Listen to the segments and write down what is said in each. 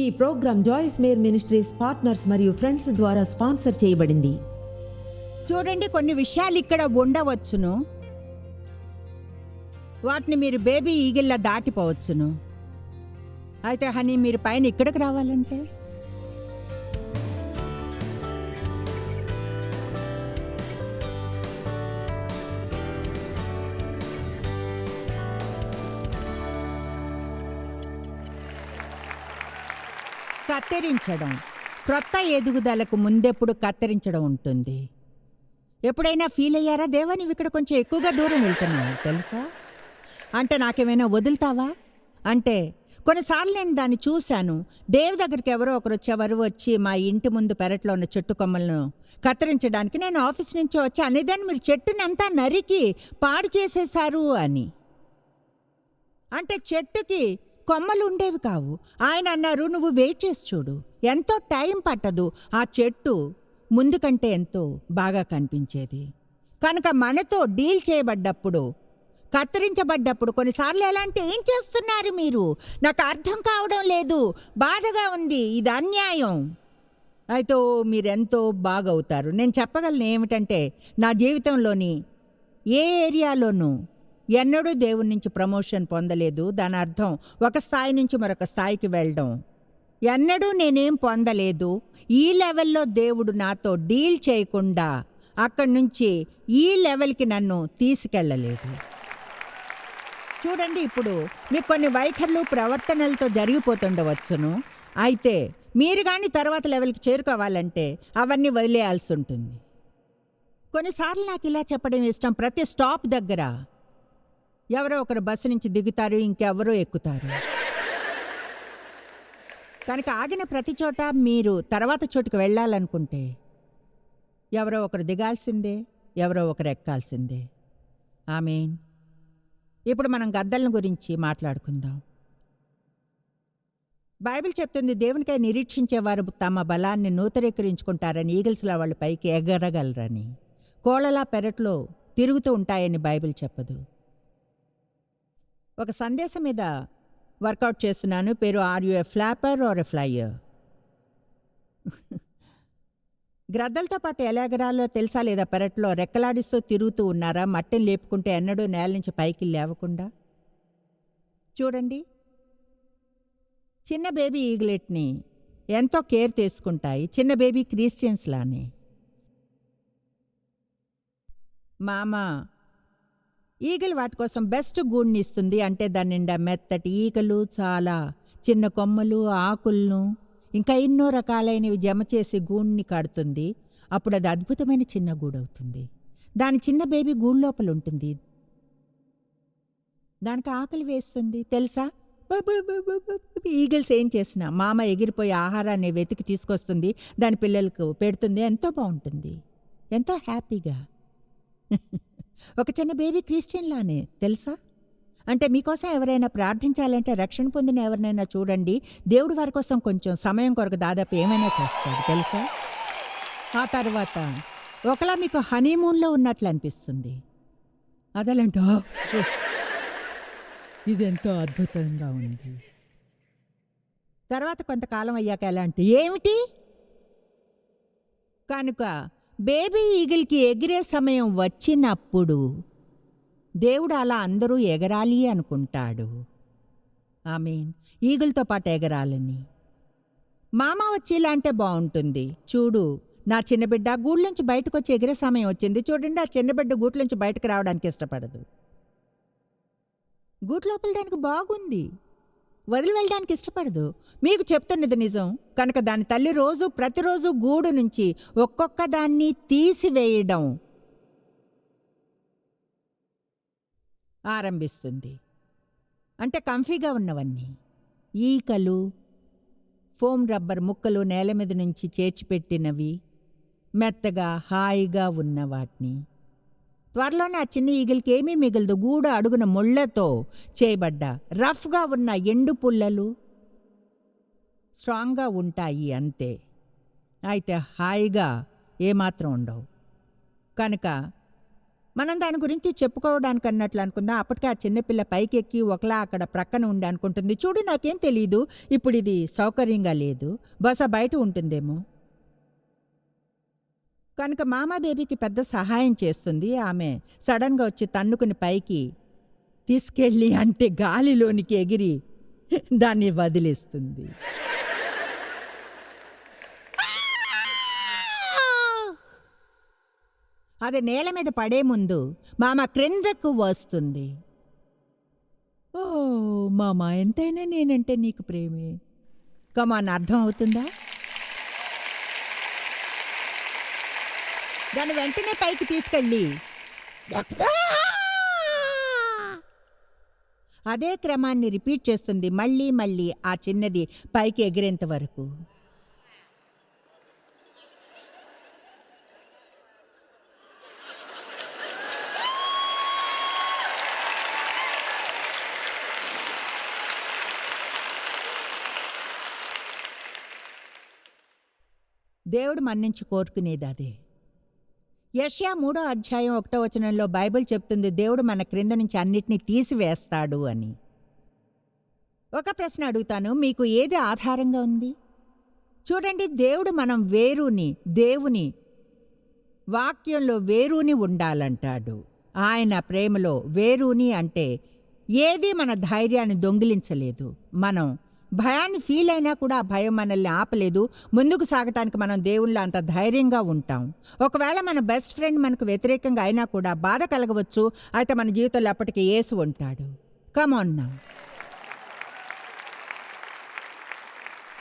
ఈ program Joyce Meyer ministries partners మరియు friends ద్వారా స్పాన్సర్ చేయబడింది. చూడండి కొన్ని విషయాలు ఇక్కడ ఉండవచ్చును. వాటిని మీరు బేబీ ఈగిల్లా దాటిపోవచ్చును. అయితే హనీ మీరు పైన ఇక్కడికి రావాలంటే? కత్తిరించడం. క్రొత్త ఎదుగుదలకు ముందెప్పుడు కత్తిరించడం ఉంటుంది. ఎప్పుడైనా ఫీల్ అయ్యారా? దేవా నువ్వు ఇక్కడ కొంచెం ఎక్కువగా దూరం వెళ్తున్నావు. తెలుసా? అంటే నాకేమైనా వదులుతావా? అంటే కొన్నిసార్లు నేను దాన్ని చూశాను. దేవ్ దగ్గరికి ఎవరో ఒకరు వచ్చేవారు వచ్చి మా ఇంటి ముందు పెరట్లో ఉన్న చెట్టు కొమ్మలను కత్తిరించడానికి నేను ఆఫీస్ నుంచి వచ్చి అనేదాన్ని మీరు చెట్టుని అంతా నరికి పాడు చేసేశారు అని. అంటే చెట్టుకి కొమ్మలు ఉండేవి కావు. ఆయన అన్నారు నువ్వు వెయిట్ చేసి చూడు. ఎంతో టైం పట్టదు. ఆ చెట్టు ముందు కంటే ఎంతో బాగా కనిపించేది. కనుక మనతో డీల్ చేయబడ్డప్పుడు కత్తిరించబడ్డప్పుడు కొన్నిసార్లు ఎలా అంటే ఏం చేస్తున్నారు మీరు? నాకు అర్థం కావడం లేదు. బాధగా ఉంది. ఇది అన్యాయం. అయితే మీరెంతో బాగవుతారు. నేను చెప్పగలను ఏమిటంటే నా జీవితంలోని ఏ ఏరియాలోనూ ఎన్నడూ దేవుని నుంచి ప్రమోషన్ పొందలేదు. దాని అర్థం ఒక స్థాయి నుంచి మరొక స్థాయికి వెళ్ళడం. ఎన్నడూ నేనేం పొందలేదు. ఈ లెవెల్లో దేవుడు నాతో డీల్ చేయకుండా అక్కడి నుంచి ఈ లెవెల్కి నన్ను తీసుకెళ్ళలేదు. చూడండి ఇప్పుడు మీకు కొన్ని వైఖరులు ప్రవర్తనలతో జరిగిపోతుండవచ్చును. అయితే మీరు కానీ తర్వాత లెవెల్కి చేరుకోవాలంటే అవన్నీ వదిలేయాల్సి ఉంటుంది. కొన్నిసార్లు నాకు ఇలా చెప్పడం ఇష్టం. ప్రతి స్టాప్ దగ్గర ఎవరో ఒకరు బస్సు నుంచి దిగుతారు ఇంకెవరో ఎక్కుతారు. కనుక ఆగిన ప్రతి చోట మీరు తర్వాత చోటుకు వెళ్ళాలనుకుంటే ఎవరో ఒకరు దిగాల్సిందే ఎవరో ఒకరు ఎక్కాల్సిందే. ఆమెన్. ఇప్పుడు మనం గద్దలను గురించి మాట్లాడుకుందాం. బైబిల్ చెప్తుంది దేవునికై నిరీక్షించేవారు తమ బలాన్ని నూతనీకరించుకుంటారని ఈగిల్స్లా వాళ్ళ పైకి ఎగరగలరని. కోళ్ళలా పెరట్లో తిరుగుతూ ఉంటాయని బైబిల్ చెప్పదు. ఒక సందేశం మీద వర్కౌట్ చేస్తున్నాను. పేరు are you a flapper or a flyer? గ్రద్దలతో పాటు ఎలా ఎగరాలో తెలుసా లేదా? పెరట్లో రెక్కలాడిస్తూ తిరుగుతూ ఉన్నారా? మట్టిని లేపుకుంటే ఎన్నడూ నేల నుంచి పైకి లేవకుండా? చూడండి. చిన్న బేబీ ఈగ్లెట్ని ఎంతో కేర్ తీసుకుంటాయి. చిన్న బేబీ క్రిస్టియన్స్ లానే మామ ఈగలు వాటి కోసం బెస్ట్ గూడిని ఇస్తుంది అంటే దాని నిండా మెత్తటి ఈగలు చాలా చిన్న కొమ్మలు ఆకులను ఇంకా ఎన్నో రకాలైనవి జమ చేసి గూడిని కడుతుంది. అప్పుడు అది అద్భుతమైన చిన్న గూడవుతుంది. దాని చిన్న బేబీ గూడు లోపల ఉంటుంది. దానికి ఆకలి వేస్తుంది తెలుసా? ఈగిల్స్ ఏం చేసినా మామ ఎగిరిపోయి ఆహారాన్ని వెతికి తీసుకొస్తుంది. దాని పిల్లలకు పెడుతుంది. ఎంతో బాగుంటుంది. ఎంతో హ్యాపీగా. ఒక చిన్న బేబీ క్రిస్టియన్లానే తెలుసా? అంటే మీకోసం ఎవరైనా ప్రార్థించాలంటే రక్షణ పొందిన ఎవరినైనా చూడండి. దేవుడు వారి కోసం కొంచెం సమయం కొరకు దాదాపు ఏమైనా చేస్తాడు తెలుసా? ఆ తర్వాత ఒకలా మీకు హనీమూన్లో ఉన్నట్లు అనిపిస్తుంది. అదలంటో ఇదెంతో అద్భుతంగా ఉంది. తర్వాత కొంతకాలం అయ్యాక ఎలా అంటే ఏమిటి? కనుక బేబీ ఈగిల్కి ఎగిరే సమయం వచ్చినప్పుడు దేవుడు అలా అందరూ ఎగరాలి అనుకుంటాడు. ఐ మీన్ ఈగులతో పాటు ఎగరాలని. మామ వచ్చేలా అంటే బాగుంటుంది. చూడు నా చిన్న బిడ్డ గూళ్ళుంచి బయటకు వచ్చి ఎగిరే సమయం వచ్చింది. చూడండి ఆ చిన్నబిడ్డ గూట్లోంచి బయటకు రావడానికి ఇష్టపడదు. గూట్లోపల దానికి బాగుంది. వదిలి వెళ్ళడానికి ఇష్టపడదు. మీకు చెప్తున్నది నిజం. కనుక దాని తల్లి రోజు ప్రతిరోజు గూడు నుంచి ఒక్కొక్క దాన్ని తీసివేయడం ఆరంభిస్తుంది. అంటే కంఫీగా ఉన్నవన్నీ. ఈకలు ఫోమ్ రబ్బర్ ముక్కలు నేల మీద నుంచి చేర్చిపెట్టినవి మెత్తగా హాయిగా ఉన్న వాటిని. త్వరలోనే ఆ చిన్న ఈగిల్కి ఏమీ మిగలదు. గూడు అడుగున ముళ్ళతో చేయబడ్డ. రఫ్గా ఉన్న ఎండు పుల్లలు స్ట్రాంగ్గా ఉంటాయి అంతే. అయితే హాయిగా ఏమాత్రం ఉండవు. కనుక మనం దాని గురించి చెప్పుకోవడానికి అన్నట్లు అనుకుందాం. అప్పటికే ఆ చిన్నపిల్ల పైకి ఎక్కి ఒకలా అక్కడ ప్రక్కన ఉండి అనుకుంటుంది. చూడు నాకేం తెలియదు ఇప్పుడు ఇది సౌకర్యంగా లేదు. బస బయట ఉంటుందేమో. కనుక మామా బేబీకి పెద్ద సహాయం చేస్తుంది ఆమె. సడన్గా వచ్చి తన్నుకుని పైకి తీసుకెళ్ళి అంటే గాలిలోనికి ఎగిరి దాన్ని వదిలేస్తుంది. అది నేల మీద పడే ముందు మామ క్రిందకు వస్తుంది. ఓ మామ ఎంతైనా నేనంటే నీకు ప్రేమే. కమాన్ అర్థం అవుతుందా? దాన్ని వెంటనే పైకి తీసుకెళ్ళి. అదే క్రమాన్ని రిపీట్ చేస్తుంది మళ్ళీ మళ్ళీ ఆ చిన్నది పైకి ఎగిరేంత వరకు. దేవుడు మన్నించి కోరుకునేది అదే. యష్యా మూడో అధ్యాయం ఒకటో వచనంలో బైబిల్ చెప్తుంది దేవుడు మన క్రింద నుంచి అన్నిటినీ తీసివేస్తాడు అని. ఒక ప్రశ్న అడుగుతాను మీకు ఏది ఆధారంగా ఉంది? చూడండి దేవుడు మనం వేరుని దేవుని వాక్యంలో వేరుని ఉండాలంటాడు. ఆయన ప్రేమలో వేరుని అంటే ఏది మన ధైర్యాన్ని దొంగిలించలేదు. మనం భయాన్ని ఫీల్ అయినా కూడా ఆ భయం మనల్ని ఆపలేదు. ముందుకు సాగటానికి మనం దేవుళ్ళ అంత ధైర్యంగా ఉంటాం. ఒకవేళ మన బెస్ట్ ఫ్రెండ్ మనకు వ్యతిరేకంగా అయినా కూడా బాధ కలగవచ్చు. అయితే మన జీవితంలో అప్పటికి ఏసు ఉంటాడు. కమాన్ నా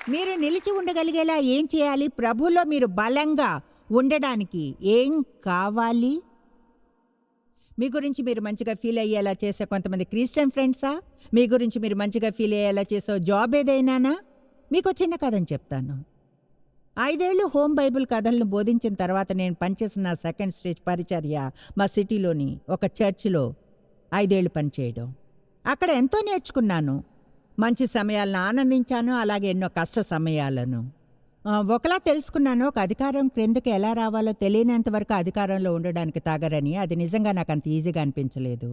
మీరు నిలిచి ఉండగలిగేలా ఏం చేయాలి? ప్రభులో మీరు బలంగా ఉండడానికి ఏం కావాలి? మీ గురించి మీరు మంచిగా ఫీల్ అయ్యేలా చేసే కొంతమంది క్రిస్టియన్ ఫ్రెండ్సా? మీ గురించి మీరు మంచిగా ఫీల్ అయ్యేలా చేసే జాబ్ ఏదైనానా? మీకు చిన్న కథని చెప్తాను. ఐదేళ్ళు హోమ్ బైబిల్ కథలను బోధించిన తర్వాత నేను పనిచేసిన సెకండ్ స్టేజ్ పరిచర్య మా సిటీలోని ఒక చర్చిలో ఐదేళ్ళు పనిచేయడం. అక్కడ ఎంతో నేర్చుకున్నాను. మంచి సమయాలను ఆనందించాను అలాగే ఎన్నో కష్ట సమయాలను. ఒకలా తెలుసుకున్నాను ఒక అధికారం క్రిందకి ఎలా రావాలో తెలియనంత వరకు అధికారంలో ఉండడానికి తాగరని. అది నిజంగా నాకు అంత ఈజీగా అనిపించలేదు.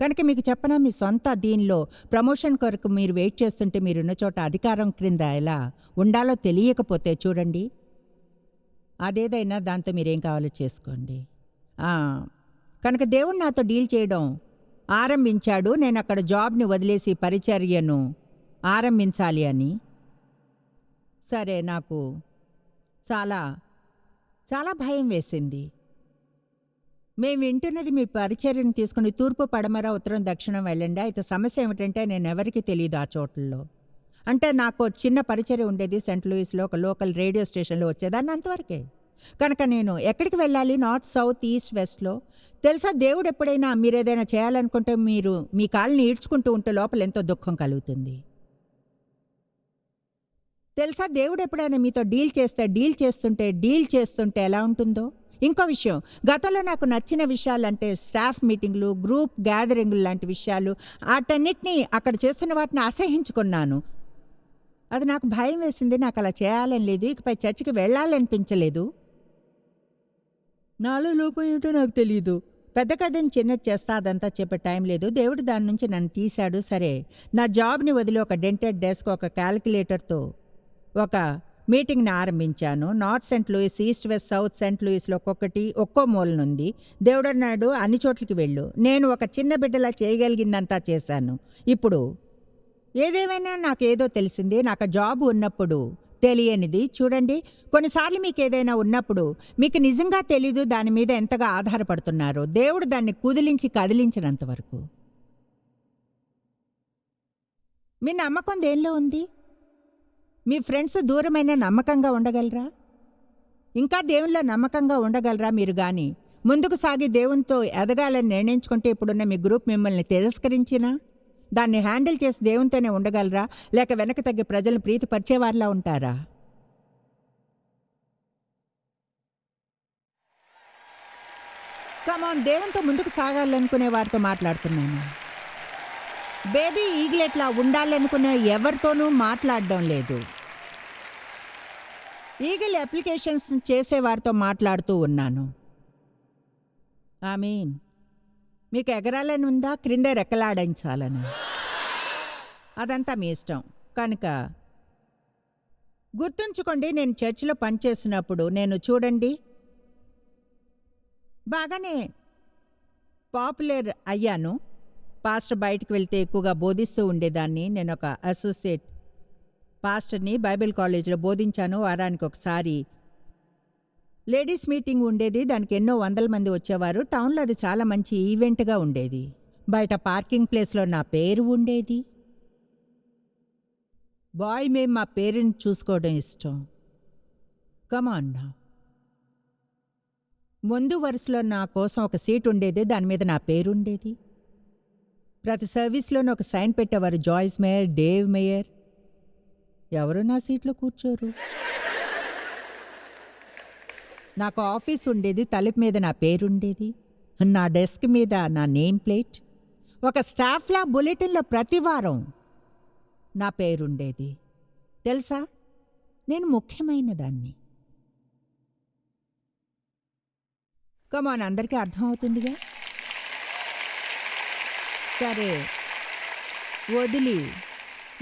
కనుక మీకు చెప్పనా మీ సొంత దీనిలో ప్రమోషన్ కొరకు మీరు వెయిట్ చేస్తుంటే మీరున్న చోట అధికారం క్రింద ఎలా ఉండాలో తెలియకపోతే చూడండి. అదేదైనా దాంతో మీరేం కావాలో చేసుకోండి. కనుక దేవుడు నాతో డీల్ చేయడం ఆరంభించాడు. నేను అక్కడ జాబ్ని వదిలేసి పరిచర్యను ఆరంభించాలి అని. సరే నాకు చాలా చాలా భయం వేసింది. మేము వింటున్నది మీ పరిచర్యను తీసుకుని తూర్పు పడమర ఉత్తరం దక్షిణం వెళ్ళండి. అయితే సమస్య ఏమిటంటే నేను ఎవరికి తెలియదు ఆ చోట్లలో. అంటే నాకు చిన్న పరిచర్య ఉండేది సెంట్ లూయిస్లో ఒక లోకల్ రేడియో స్టేషన్లో వచ్చేదాన్ని అంతవరకే. కనుక నేను ఎక్కడికి వెళ్ళాలి? నార్త్ సౌత్ ఈస్ట్ వెస్ట్లో? తెలుసా దేవుడు ఎప్పుడైనా మీరు ఏదైనా చేయాలనుకుంటే మీరు మీ కాళ్ళని ఈడ్చుకుంటూ ఉంటే లోపల ఎంతో దుఃఖం కలుగుతుంది. తెలుసా? దేవుడు ఎప్పుడైనా మీతో డీల్ చేస్తే డీల్ చేస్తుంటే డీల్ చేస్తుంటే ఎలా ఉంటుందో? ఇంకో విషయం గతంలో నాకు నచ్చిన విషయాలంటే స్టాఫ్ మీటింగ్లు గ్రూప్ గ్యాదరింగ్లు లాంటి విషయాలు వాటన్నిటినీ అక్కడ చేస్తున్న వాటిని అసహించుకున్నాను. అది నాకు భయం వేసింది నాకు అలా చేయాలని లేదు ఇకపై చర్చికి వెళ్ళాలనిపించలేదు. నాలో లోపం ఏమిటో నాకు తెలియదు పెద్ద కథని చిన్నది చేస్తా అదంతా చెప్పే టైం లేదు. దేవుడు దాని నుంచి నన్ను తీశాడు. సరే నా జాబ్ని వదిలి ఒక డెంటెడ్ డెస్క్ ఒక క్యాలిక్యులేటర్తో ఒక మీటింగ్ని ఆరంభించాను. North Saint Louis east west south Saint లూయిస్లో ఒక్కొక్కటి ఒక్కో మూలనుంది దేవుడన్నాడు అన్ని చోట్లకి వెళ్ళు. నేను ఒక చిన్న బిడ్డలా చేయగలిగిందంతా చేశాను. ఇప్పుడు ఏదేమైనా నాకేదో తెలిసింది. నాకు జాబ్ ఉన్నప్పుడు తెలియనిది. చూడండి కొన్నిసార్లు మీకు ఏదైనా ఉన్నప్పుడు మీకు నిజంగా తెలీదు దాని మీద ఎంతగా ఆధారపడుతున్నారో. దేవుడు దాన్ని కుదిలించి కదిలించినంత వరకు. మీ నమ్మకం దేనిలో ఉంది? మీ ఫ్రెండ్స్ దూరమైన నమ్మకంగా ఉండగలరా? ఇంకా దేవునిలో నమ్మకంగా ఉండగలరా మీరు గాని? ముందుకు సాగి దేవునితో ఎదగాలని నిర్ణయించుకుంటే ఇప్పుడున్న మీ గ్రూప్ మిమ్మల్ని తిరస్కరించినా దాన్ని హ్యాండిల్ చేసి దేవునితోనే ఉండగలరా? లేక వెనక తగ్గి ప్రజలను ప్రీతిపరిచేవారిలా ఉంటారా? కమాన్ దేవునితో ముందుకు సాగాలనుకునే వారితో మాట్లాడుతున్నాను. బేబీ ఈగ్లెట్లా ఉండాలనుకునే ఎవరితోనూ మాట్లాడడం లేదు. లీగల్ అప్లికేషన్స్ చేసేవారితో మాట్లాడుతూ ఉన్నాను. ఐ మీన్ మీకు ఎగరాలని ఉందా క్రింద రెక్కలాడించాలని. అదంతా మీ ఇష్టం. కనుక గుర్తుంచుకోండి నేను చర్చిలో పనిచేసినప్పుడు నేను చూడండి. బాగానే పాపులర్ అయ్యాను. పాస్టర్ బయటకు వెళ్తే ఎక్కువగా బోధిస్తూ ఉండేదాన్ని. నేను ఒక అసోసియేట్ పాస్టర్ని బైబిల్ కాలేజీలో బోధించాను వారానికి ఒకసారి. లేడీస్ మీటింగ్ ఉండేది దానికి ఎన్నో వందల మంది వచ్చేవారు. టౌన్లో అది చాలా మంచి ఈవెంట్గా ఉండేది. బయట పార్కింగ్ ప్లేస్లో నా పేరు ఉండేది. బాయ్ మేము మా పేరుని చూసుకోవడం ఇష్టం. కమాన్ ముందు వరుసలో నా కోసం ఒక సీట్ ఉండేది దాని మీద నా పేరు ఉండేది. ప్రతి సర్వీస్లోనూ ఒక సైన్ పెట్టేవారు జాయిస్ మేయర్ డేవ్ మేయర్. ఎవరు నా సీట్లో కూర్చోరు? నాకు ఆఫీస్ ఉండేది తలుపు మీద నా పేరుండేది నా డెస్క్ మీద నా నేమ్ ప్లేట్ ఒక స్టాఫ్లా బులెటిన్లో ప్రతి వారం నా పేరుండేది. తెలుసా? నేను ముఖ్యమైన దాన్ని కమాన్ అందరికీ అర్థమవుతుందిగా? సరే వదిలి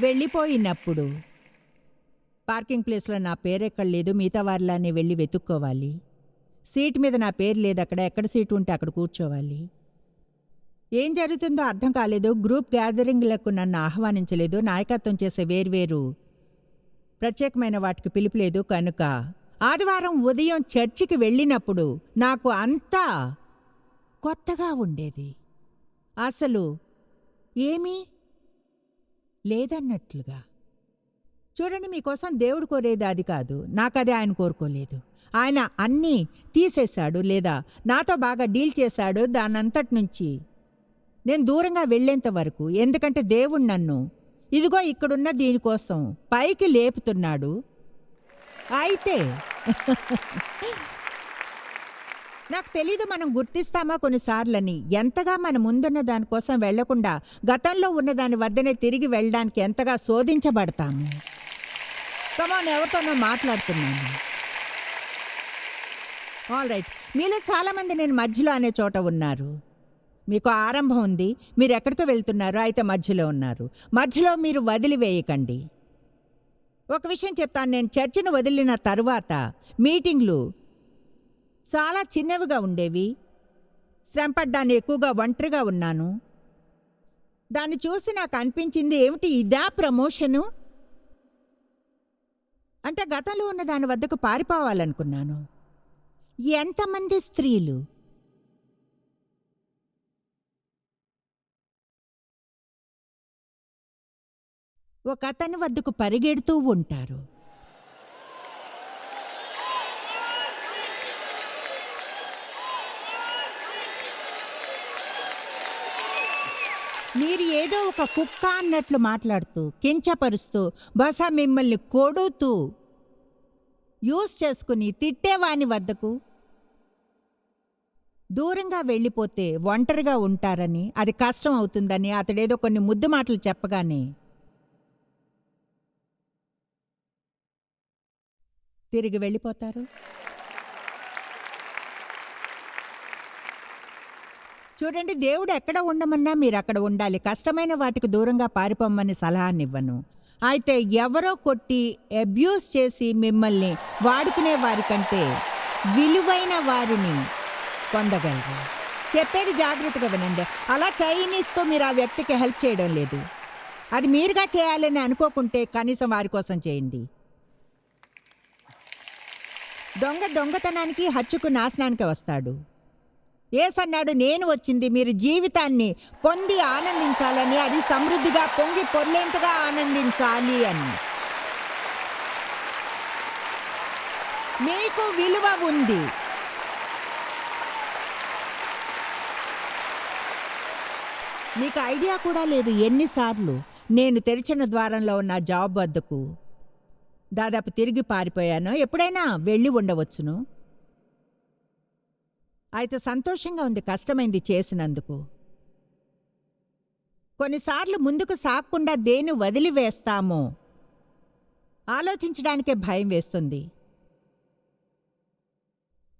వెళ్ళిపోయినప్పుడు పార్కింగ్ ప్లేస్లో నా పేరెక్కడ లేదు మిగతా వారిలానే వెళ్ళి వెతుక్కోవాలి. సీట్ మీద నా పేరు లేదు అక్కడ ఎక్కడ సీటు ఉంటే అక్కడ కూర్చోవాలి. ఏం జరుగుతుందో అర్థం కాలేదు గ్రూప్ గ్యాదరింగ్లకు నన్ను ఆహ్వానించలేదు నాయకత్వం చేసే వేర్వేరు ప్రత్యేకమైన వాటికి పిలుపులేదు కనుక. ఆదివారం ఉదయం చర్చికి వెళ్ళినప్పుడు నాకు అంతా కొత్తగా ఉండేది. అసలు ఏమీ లేదన్నట్లుగా. చూడండి మీకోసం దేవుడు కోరేది అది కాదు. నాకది ఆయన కోరుకోలేదు. ఆయన అన్నీ తీసేశాడు లేదా నాతో బాగా డీల్ చేశాడు దానంతటి నుంచి. నేను దూరంగా వెళ్ళేంత వరకు ఎందుకంటే దేవుడు నన్ను ఇదిగో ఇక్కడున్న దీనికోసం పైకి లేపుతున్నాడు. అయితే నాకు తెలీదు మనం గుర్తిస్తామా కొన్నిసార్లని. ఎంతగా మన ముందున్న దానికోసం వెళ్ళకుండా గతంలో ఉన్న దాని వద్దనే తిరిగి వెళ్ళడానికి ఎంతగా శోధించబడతాము. కమాన్ ఎవరితోనో మాట్లాడుతున్నాను. ఆల్ రైట్ మీలో చాలామంది నేను మధ్యలో అనే చోట ఉన్నారు. మీకు ఆరంభం ఉంది. మీరు ఎక్కడికి వెళ్తున్నారు అయితే మధ్యలో ఉన్నారు. మధ్యలో మీరు వదిలివేయకండి. ఒక విషయం చెప్తాను. నేను చర్చను వదిలిన తరువాత మీటింగ్లు చాలా చిన్నవిగా ఉండేవి. శ్రమపడ్డాను ఎక్కువగా ఒంటరిగా ఉన్నాను. దాన్ని చూసి నాకు అనిపించింది ఏమిటి ఇదా ప్రమోషను? అంటే గతంలో ఉన్న దాని వద్దకు పారిపోవాలనుకున్నాను. ఎంతమంది స్త్రీలు? ఒక అతని వద్దకు పరిగెడుతూ ఉంటారు. మీరు ఏదో ఒక కుక్క అన్నట్లు మాట్లాడుతూ కించపరుస్తూ బహుశా మిమ్మల్ని కొడుతూ యూస్ చేసుకుని తిట్టేవాని వద్దకు దూరంగా వెళ్ళిపోతే ఒంటరిగా ఉంటారని అది కష్టం అవుతుందని అతడేదో కొన్ని ముద్దు మాటలు చెప్పగానే తిరిగి వెళ్ళిపోతారు. చూడండి దేవుడు ఎక్కడ ఉండమన్నా మీరు అక్కడ ఉండాలి. కష్టమైన వాటికి దూరంగా పారిపోమని సలహానివ్వను. అయితే ఎవరో కొట్టి అబ్యూస్ చేసి మిమ్మల్ని వాడుకునే వారికంటే విలువైన వారిని పొందగలరు. చెప్పేది జాగ్రత్తగా వినండి. అలా చైనీస్తో మీరు ఆ వ్యక్తికి హెల్ప్ చేయడం లేదు. అది మీరుగా చేయాలని అనుకోకుంటే కనీసం వారి కోసం చేయండి. దొంగ దొంగతనానికి హత్యకు నాశనానికి వస్తాడు. ఏసన్నాడు నేను వచ్చింది మీరు జీవితాన్ని పొంది ఆనందించాలని అది సమృద్ధిగా పొంగి పొర్లేంతగా ఆనందించాలి అని. మీకు విలువ ఉంది. మీకు ఐడియా కూడా లేదు ఎన్నిసార్లు నేను తెరిచిన ద్వారంలో ఉన్న జాబ్ వద్దకు. దాదాపు తిరిగి పారిపోయాను. ఎప్పుడైనా వెళ్ళి ఉండవచ్చును. అయితే సంతోషంగా ఉంది కష్టమైంది చేసినందుకు. కొన్నిసార్లు ముందుకు సాగకుండా దేని వదిలివేస్తామో ఆలోచించడానికే భయం వేస్తుంది.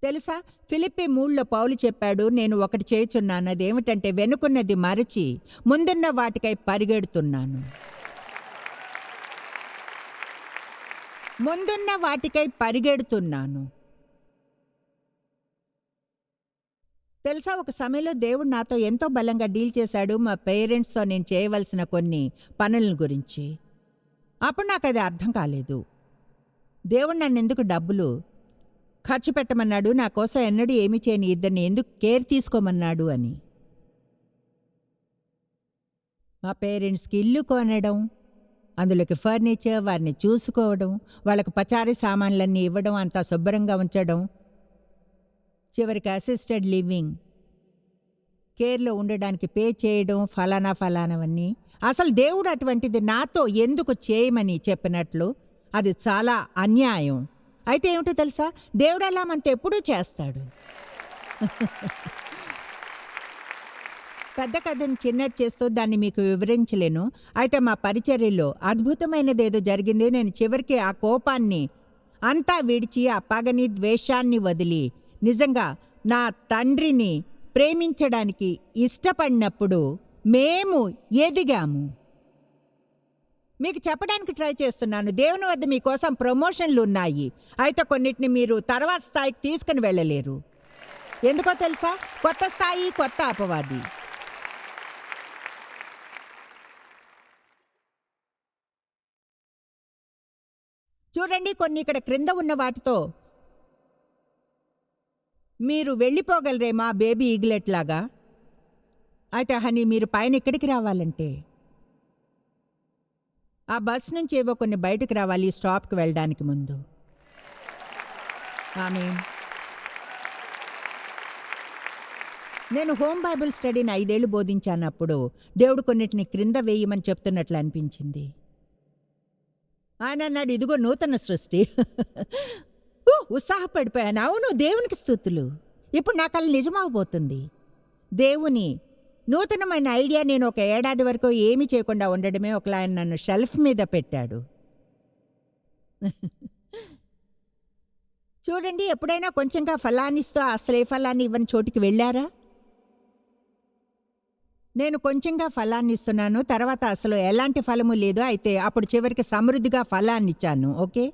తెలుసా? ఫిలిప్పి మూళ్ళో పౌలు చెప్పాడు నేను ఒకటి చేయుచున్నాను అదేమిటంటే వెనుకున్నది మరచి ముందున్న వాటికై పరిగెడుతున్నాను. ముందున్న వాటికై పరిగెడుతున్నాను. తెలుసా ఒక సమయంలో దేవుడు నాతో ఎంతో బలంగా డీల్ చేశాడు. మా పేరెంట్స్తో నేను చేయవలసిన కొన్ని పనుల గురించి. అప్పుడు నాకు అది అర్థం కాలేదు. దేవుడు నన్ను ఎందుకు డబ్బులు ఖర్చు పెట్టమన్నాడు? నా కోసం ఎన్నడూ ఏమీ చేయని ఇద్దరిని ఎందుకు కేర్ తీసుకోమన్నాడు అని. మా పేరెంట్స్కి ఇల్లు కొనడం అందులోకి ఫర్నిచర్ వారిని చూసుకోవడం వాళ్ళకి పచారీ సామాన్లన్నీ ఇవ్వడం అంతా శుభ్రంగా ఉంచడం చివరికి అసిస్టెడ్ లివింగ్ కేర్లో ఉండడానికి పే చేయడం ఫలానా ఫలానావన్నీ అసలు దేవుడు అటువంటిది నాతో ఎందుకు చేయమని చెప్పినట్లు అది చాలా అన్యాయం. అయితే ఏమిటో తెలుసా? దేవుడు అలా మనతో ఎప్పుడూ చేస్తాడు. పెద్ద కథను చిన్నది చేస్తూ దాన్ని మీకు వివరించలేను. అయితే మా పరిచర్యలో అద్భుతమైనదేదో జరిగింది. నేను చివరికి ఆ కోపాన్ని అంతా విడిచి ఆ పగని ద్వేషాన్ని వదిలి నిజంగా నా తండ్రిని ప్రేమించడానికి ఇష్టపడినప్పుడు మేము ఎదిగాము. మీకు చెప్పడానికి ట్రై చేస్తున్నాను. దేవుని వద్ద మీకోసం ప్రమోషన్లు ఉన్నాయి. అయితే కొన్నిటిని మీరు తర్వాత స్థాయికి తీసుకుని వెళ్ళలేరు. ఎందుకో తెలుసా? కొత్త స్థాయి కొత్త అపవాది. చూడండి కొన్ని ఇక్కడ క్రింద ఉన్న వాటితో మీరు వెళ్ళిపోగలరేమా బేబీ ఈగ్లెట్ లాగా? అయితే హనీ మీరు పైన ఇక్కడికి రావాలంటే. ఆ బస్ నుంచి ఏవో కొన్ని బయటకు రావాలి స్టాప్కి వెళ్ళడానికి ముందు. ఆమె. నేను హోమ్ బైబిల్ స్టడీని ఐదేళ్ళు బోధించానప్పుడు దేవుడు కొన్నిటిని క్రింద వేయమని చెప్తున్నట్లు అనిపించింది. ఆయన అన్నాడు ఇదిగో నూతన సృష్టి. ఉత్సాహపడిపోయాను. అవును దేవునికి స్థుతులు ఇప్పుడు నాకు అలా నిజమవబోతుంది. దేవుని నూతనమైన ఐడియా నేను ఒక ఏడాది వరకు ఏమీ చేయకుండా ఉండడమే ఒకలా ఆయన నన్ను షెల్ఫ్ మీద పెట్టాడు. చూడండి ఎప్పుడైనా కొంచెంగా ఫలాన్నిస్తూ అసలు ఏ ఫలాన్ని ఇవ్వని చోటికి వెళ్ళారా? నేను కొంచెంగా ఫలాన్ని ఇస్తున్నాను తర్వాత అసలు ఎలాంటి ఫలము లేదు అయితే అప్పుడు చివరికి సమృద్ధిగా ఫలాన్ని ఇచ్చాను ఓకే?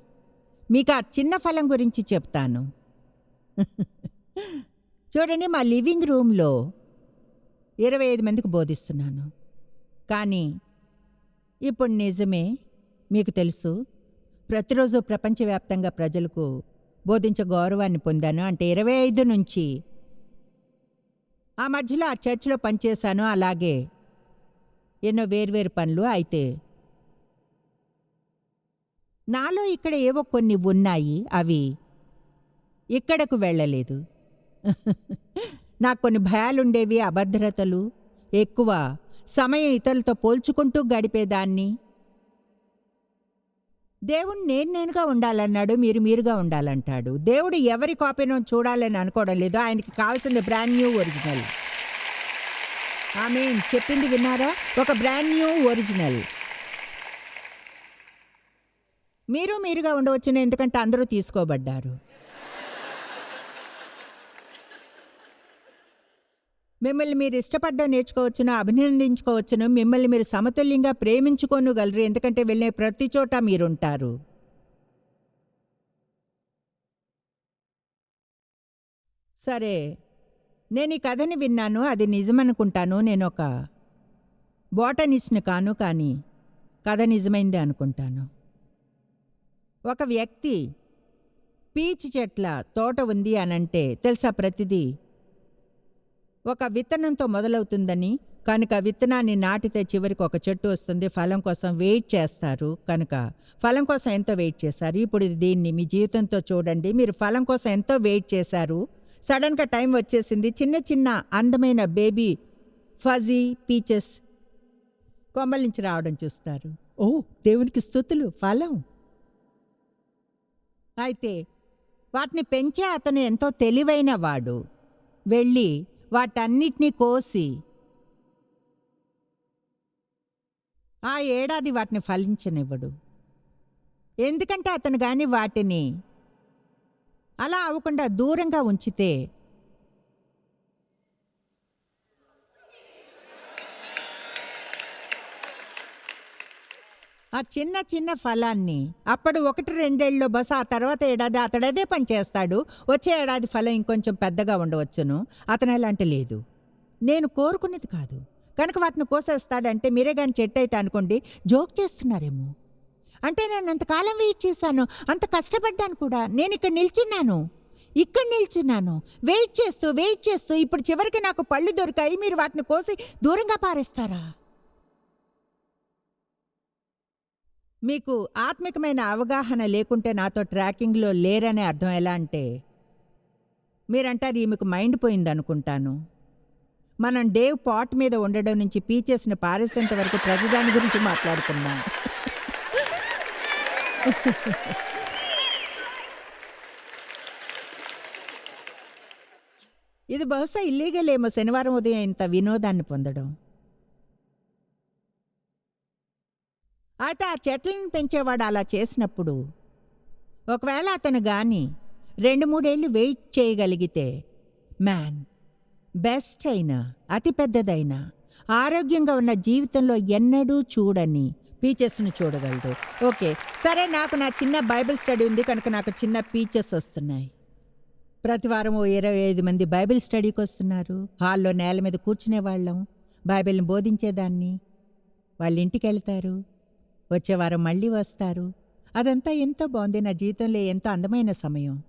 మీకు ఆ చిన్న ఫలం గురించి చెప్తాను. చూడండి మా లివింగ్ రూమ్లో ఇరవై ఐదు మందికి బోధిస్తున్నాను. కానీ ఇప్పుడు నిజమే మీకు తెలుసు ప్రతిరోజు ప్రపంచవ్యాప్తంగా ప్రజలకు బోధించే గౌరవాన్ని పొందాను. అంటే ఇరవై ఐదు నుంచి ఆ మధ్యలో ఆ చర్చిలో పనిచేశాను. అలాగే ఎన్నో వేర్వేరు పనులు అయితే నాలో ఇక్కడ ఏవో కొన్ని ఉన్నాయి అవి ఇక్కడకు వెళ్ళలేదు. నాకు కొన్ని భయాలుండేవి అభద్రతలు ఎక్కువ సమయం ఇతరులతో పోల్చుకుంటూ గడిపేదాన్ని. దేవుడు నేను నేనుగా ఉండాలన్నాడు మీరు మీరుగా ఉండాలంటాడు. దేవుడు ఎవరి కాపీనో చూడాలని అనుకోవడం లేదు ఆయనకి కావాల్సింది బ్రాండ్ న్యూ ఒరిజినల్ ఆమె చెప్పింది విన్నారా? ఒక బ్రాండ్ న్యూ ఒరిజినల్ మీరు మీరుగా ఉండవచ్చును ఎందుకంటే అందరూ తీసుకోబడ్డారు. మిమ్మల్ని మీరు ఇష్టపడ్డం నేర్చుకోవచ్చును అభినందించుకోవచ్చును మిమ్మల్ని మీరు సమతుల్యంగా ప్రేమించుకోనుగలరు ఎందుకంటే వెళ్ళే ప్రతి చోట మీరుంటారు. సరే నేను ఈ కథని విన్నాను అది నిజమనుకుంటాను నేను ఒక బోటనిస్ట్ని కాను కానీ కథ నిజమైంది అనుకుంటాను. ఒక వ్యక్తి పీచ్ చెట్ల తోట ఉంది అనంటే తెలుసా ప్రతిదీ? ఒక విత్తనంతో మొదలవుతుందని కనుక విత్తనాన్ని నాటితే చివరికి ఒక చెట్టు వస్తుంది ఫలం కోసం వెయిట్ చేస్తారు. కనుక ఫలం కోసం ఎంతో వెయిట్ చేశారు. ఇప్పుడు దీన్ని మీ జీవితంతో చూడండి. మీరు ఫలం కోసం ఎంతో వెయిట్ చేశారు. సడన్గా టైం వచ్చేసింది. చిన్న చిన్న అందమైన బేబీ ఫజీ పీచెస్ కొమ్మల నుంచి రావడం చూస్తారు. ఓ దేవునికి స్థుతులు ఫలం. అయితే వాటిని పెంచే అతను ఎంతో తెలివైన వాడు. వెళ్ళి వాటన్నిటినీ కోసి ఆ ఏడాది వాటిని ఫలించనివ్వడు. ఎందుకంటే అతను కానీ వాటిని అలా అవ్వకుండా దూరంగా ఉంచితే ఆ చిన్న చిన్న ఫలాన్ని అప్పుడు ఒకటి రెండేళ్ళలో బస ఆ తర్వాత ఏడాది అతడదే పని చేస్తాడు. వచ్చే ఏడాది ఫలం ఇంకొంచెం పెద్దగా ఉండవచ్చును. అతను ఎలాంటి లేదు. నేను కోరుకునేది కాదు. కనుక వాటిని కోసేస్తాడంటే మీరే కానీ చెట్టు అయితే అనుకోండి జోక్ చేస్తున్నారేమో. అంటే నేను అంతకాలం వెయిట్ చేశాను. అంత కష్టపడ్డాను కూడా. నేను ఇక్కడ నిల్చున్నాను. ఇక్కడ నిల్చున్నాను. వెయిట్ చేస్తూ వెయిట్ చేస్తూ ఇప్పుడు చివరికి నాకు పళ్ళు దొరికాయి. మీరు వాటిని కోసి దూరంగా పారేస్తారా? మీకు ఆత్మికమైన అవగాహన లేకుంటే నాతో ట్రాకింగ్లో లేరనే అర్థం ఎలా అంటే మీరంటారు ఈమెకు మైండ్ పోయిందనుకుంటాను. మనం డేవ్ పాట్ మీద ఉండడం నుంచి పీచేసిన పారేసేంత వరకు ప్రతిదాని గురించి మాట్లాడుకున్నాం ఇది బహుశా ఇల్లీగల్ ఏమో శనివారం ఉదయం ఇంత వినోదాన్ని పొందడం. అయితే ఆ చెట్లను పెంచేవాడు అలా చేసినప్పుడు ఒకవేళ అతను గాని రెండు మూడేళ్ళు వెయిట్ చేయగలిగితే మ్యాన్ బెస్ట్ అయినా అతిపెద్దదైనా ఆరోగ్యంగా ఉన్న జీవితంలో ఎన్నడూ చూడని పీచెస్ను చూడగలడు. ఓకే సరే నాకు నా చిన్న బైబిల్ స్టడీ ఉంది కనుక నాకు చిన్న పీచెస్ వస్తున్నాయి. ప్రతి వారం ఓ ఇరవై ఐదు మంది బైబిల్ స్టడీకి వస్తున్నారు. హాల్లో నేల మీద కూర్చునే వాళ్ళం బైబిల్ని బోధించేదాన్ని. వాళ్ళ ఇంటికి వెళ్తారు వచ్చేవారం మళ్ళీ వస్తారు. అదంతా ఎంతో బాగుంది నా జీవితంలో ఎంతో అందమైన సమయం.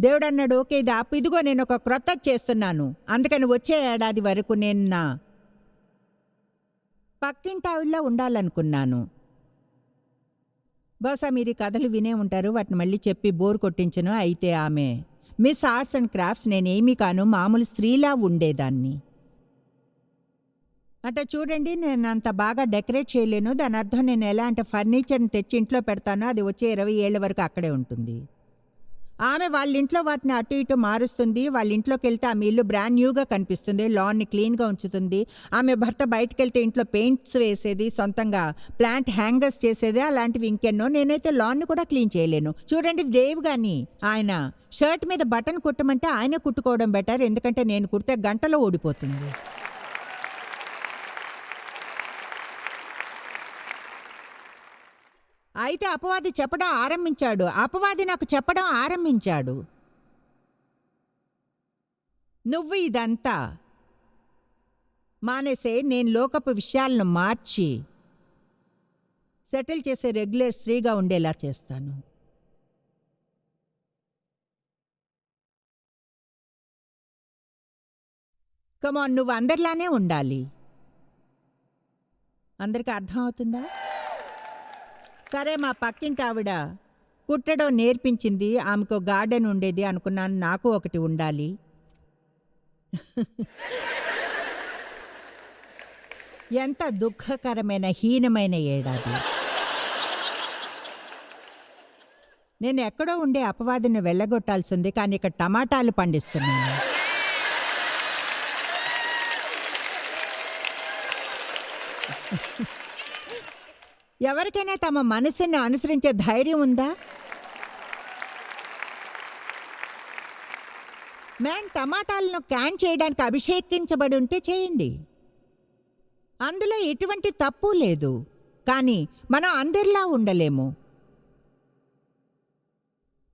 దేవుడన్నాడు ఓకే ఇది ఆపు ఇదిగో నేను ఒక క్రొత్త చేస్తున్నాను. అందుకని వచ్చే ఏడాది వరకు నేను నా పక్కింటావిళ్ళ ఉండాలనుకున్నాను. బహుశా మీరు కథలు వినే ఉంటారు వాటిని మళ్ళీ చెప్పి బోర్ కొట్టించను. అయితే ఆమె మిస్ ఆర్ట్స్ అండ్ క్రాఫ్ట్స్ నేనేమీ కాను మామూలు స్త్రీలా ఉండేదాన్ని. అంటే చూడండి నేను అంత బాగా డెకరేట్ చేయలేను. దాని అర్థం నేను ఎలా అంటే ఫర్నిచర్ని తెచ్చి ఇంట్లో పెడతానో అది వచ్చే ఇరవై ఏళ్ళ వరకు అక్కడే ఉంటుంది. ఆమె వాళ్ళ ఇంట్లో వాటిని అటు ఇటు మారుస్తుంది. వాళ్ళ ఇంట్లోకి వెళ్తే ఆమె ఇల్లు బ్రాండ్ న్యూగా కనిపిస్తుంది. లాన్ని క్లీన్గా ఉంచుతుంది. ఆమె భర్త బయటకు వెళ్తే ఇంట్లో పెయింట్స్ వేసేది సొంతంగా ప్లాంట్ హ్యాంగర్స్ చేసేది అలాంటివి ఇంకెన్నో. నేనైతే లాన్ని కూడా క్లీన్ చేయలేను. చూడండి దేవ్ గాని ఆయన షర్ట్ మీద బటన్ కుట్టమంటే ఆయన కుట్టుకోవడం బెటర్ ఎందుకంటే నేను కుడితే గంటలో ఓడిపోతుంది అయితే అపవాది చెప్పడం ఆరంభించాడు. అపవాది నాకు చెప్పడం ఆరంభించాడు. నువ్వు ఇదంతా మానేసే నేను లోకపు విషయాలను మార్చి సెటిల్ చేసే రెగ్యులర్ స్త్రీగా ఉండేలా చేస్తాను. కమాన్ నువ్వు అందరిలానే ఉండాలి. అందరికీ అర్థం అవుతుందా? సరే మా పక్కింటి ఆవిడ కుట్టడం నేర్పించింది ఆమెకు గార్డెన్ ఉండేది అనుకున్నాను నాకు ఒకటి ఉండాలి. ఎంత దుఃఖకరమైన హీనమైన ఏడాది. నేను ఎక్కడో ఉండే అపవాదిని వెళ్ళగొట్టాల్సింది కానీ ఇక్కడ టమాటాలు పండిస్తున్నాను. ఎవరికైనా తమ మనసును అనుసరించే ధైర్యం ఉందా? మ్యాన్ టమాటాలను క్యాన్ చేయడానికి అభిషేకించబడి ఉంటే చేయండి. అందులో ఎటువంటి తప్పు లేదు. కానీ మనం అందరిలా ఉండలేము.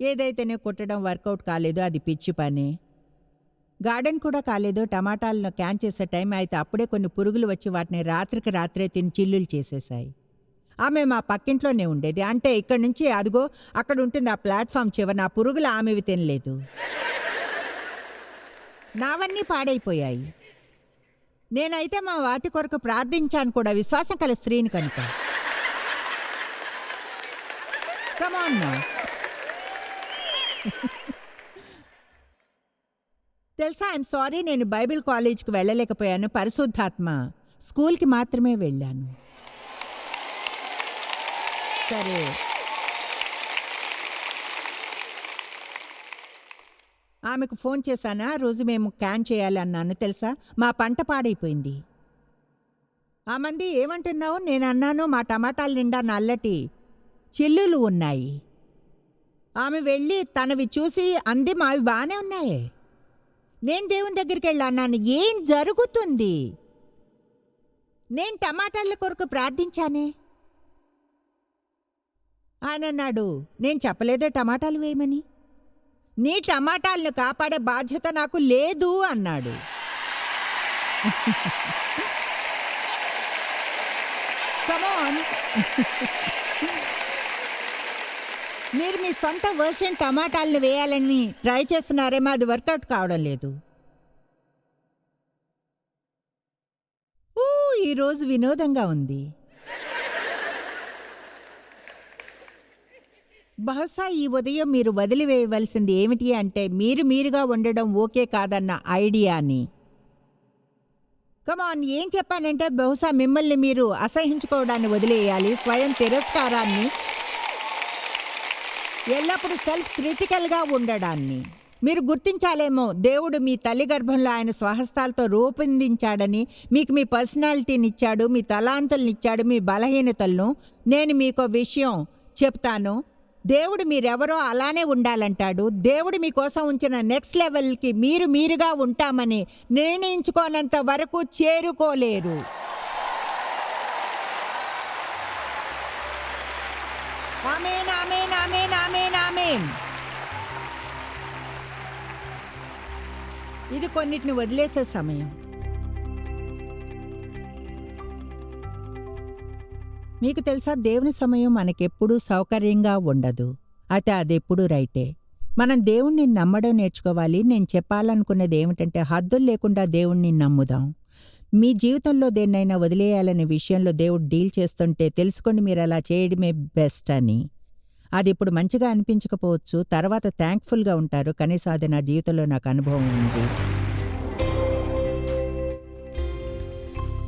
ఏదైతేనే కుట్టడం వర్కౌట్ కాలేదో అది పిచ్చి పని. గార్డెన్ కూడా కాలేదు టమాటాలను క్యాన్ చేసే టైం అయితే అప్పుడే కొన్ని పురుగులు వచ్చి వాటిని రాత్రికి రాత్రే తిని చిల్లులు చేసేశాయి ఆమె మా పక్కింట్లోనే ఉండేది. అంటే ఇక్కడ నుంచి అదిగో అక్కడ ఉంటుంది ఆ ప్లాట్ఫామ్ చివరి నా పురుగులు ఆమెవి తినలేదు. నావన్నీ పాడైపోయాయి. నేనైతే మా వాటి కొరకు ప్రార్థించాను కూడా విశ్వాసం కల స్త్రీని కనుక. కమాన్ తెలుసా ఐఎమ్ సారీ నేను బైబిల్ కాలేజ్కి వెళ్ళలేకపోయాను పరిశుద్ధాత్మ స్కూల్కి మాత్రమే వెళ్ళాను. సరే ఆమెకు ఫోన్ చేశానా? రోజు మేము క్యాన్ చేయాలి అన్నాను తెలుసా? మా పంట పాడైపోయింది. ఆ మంది ఏమంటున్నావు? నేను అన్నాను మా టమాటాల నిండా నల్లటి చిల్లులు ఉన్నాయి. ఆమె వెళ్ళి తనవి చూసి అంది మావి బాగానే ఉన్నాయే. నేను దేవుని దగ్గరికి వెళ్ళి అన్నాను ఏం జరుగుతుంది? నేను టమాటాల కొరకు ప్రార్థించానే? ఆయన అన్నాడు నేను చెప్పలేదే టమాటాలు వేయమని. నీ టమాటాలను కాపాడే బాధ్యత నాకు లేదు అన్నాడు. కమాన్ మీరు మీ సొంత వర్షన్ టమాటాలను వేయాలని ట్రై చేస్తున్నారేమో అది వర్కౌట్ కావడం లేదు. ఓ ఈరోజు వినోదంగా ఉంది. బహుశా ఈ ఉదయం మీరు వదిలివేయవలసింది ఏమిటి అంటే మీరు మీరుగా ఉండడం ఓకే కాదన్న ఐడియాని. కమాన్ ఏం చెప్పానంటే బహుశా మిమ్మల్ని మీరు అసహించుకోవడాన్ని వదిలేయాలి స్వయం తిరస్కారాన్ని ఎల్లప్పుడూ సెల్ఫ్ క్రిటికల్గా ఉండడాన్ని. మీరు గుర్తించాలేమో దేవుడు మీ తల్లి గర్భంలో ఆయన స్వహస్తాలతో రూపొందించాడని మీకు మీ పర్సనాలిటీని ఇచ్చాడు మీ తలాంతుల్నిచ్చాడు మీ బలహీనతలను. నేను మీకు విషయం చెప్తాను. దేవుడు మీరెవరో అలానే ఉండాలంటాడు. దేవుడు మీకోసం ఉంచిన నెక్స్ట్ లెవెల్కి మీరు మీరుగా ఉంటామని నిర్ణయించుకోనంత వరకు చేరుకోలేరు amen amen amen amen amen. ఇది కొన్నిటిని వదిలేసే సమయం. మీకు తెలుసా దేవుని సమయం మనకెప్పుడూ సౌకర్యంగా ఉండదు. అయితే అదెప్పుడూ రైటే. మనం దేవుణ్ణి నమ్మడం నేర్చుకోవాలి. నేను చెప్పాలనుకున్నది ఏమిటంటే హద్దులు లేకుండా దేవుణ్ణి నమ్ముదాం. మీ జీవితంలో దేన్నైనా వదిలేయాలనే విషయంలో దేవుడు డీల్ చేస్తుంటే తెలుసుకోండి మీరు అలా చేయడమే బెస్ట్ అని. అది ఇప్పుడు మంచిగా అనిపించకపోవచ్చు. తర్వాత థ్యాంక్ఫుల్గా ఉంటారు. కనీసం అది నా జీవితంలో నాకు అనుభవం ఉంది.